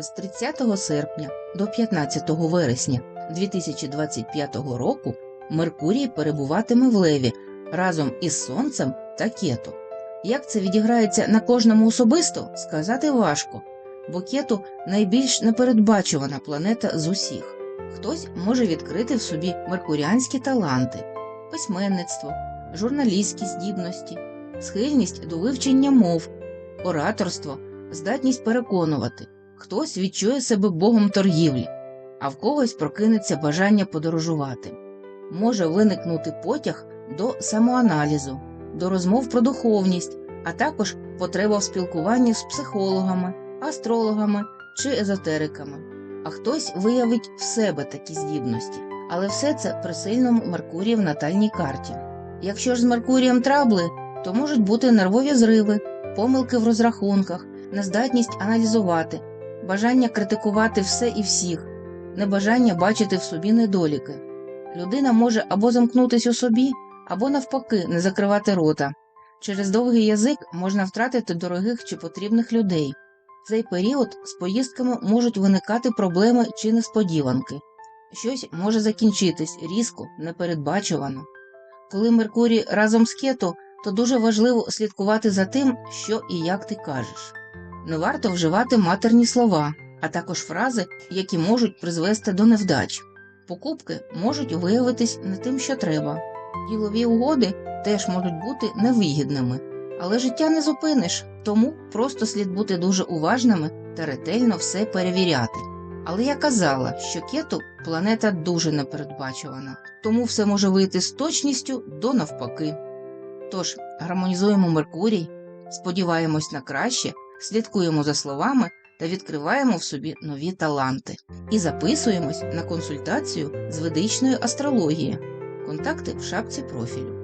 З 30 серпня до 15 вересня 2025 року Меркурій перебуватиме в Леві разом із Сонцем та Кету. Як це відіграється на кожному особисто, сказати важко, бо Кету найбільш непередбачувана планета з усіх. Хтось може відкрити в собі меркуріанські таланти, письменництво, журналістські здібності, схильність до вивчення мов, ораторство, здатність переконувати. Хтось відчує себе богом торгівлі, а в когось прокинеться бажання подорожувати. Може виникнути потяг до самоаналізу, до розмов про духовність, а також потреба в спілкуванні з психологами, астрологами чи езотериками. А хтось виявить в себе такі здібності, але все це при сильному Меркурії в натальній карті. Якщо ж з Меркурієм трабли, то можуть бути нервові зриви, помилки в розрахунках, нездатність аналізувати, бажання критикувати все і всіх, небажання бачити в собі недоліки. Людина може або замкнутись у собі, або навпаки не закривати рота. Через довгий язик можна втратити дорогих чи потрібних людей. В цей період з поїздками можуть виникати проблеми чи несподіванки. Щось може закінчитись різко, непередбачувано. Коли Меркурій разом з Кето, то дуже важливо слідкувати за тим, що і як ти кажеш. Не варто вживати матерні слова, а також фрази, які можуть призвести до невдач. Покупки можуть виявитись не тим, що треба. Ділові угоди теж можуть бути невигідними, але життя не зупиниш, тому просто слід бути дуже уважними та ретельно все перевіряти. Але я казала, що кету планета дуже непередбачувана, тому все може вийти з точністю до навпаки. Тож гармонізуємо Меркурій, сподіваємось на краще, слідкуємо за словами та відкриваємо в собі нові таланти і записуємось на консультацію з ведичної астрології. Контакти в шапці профілю.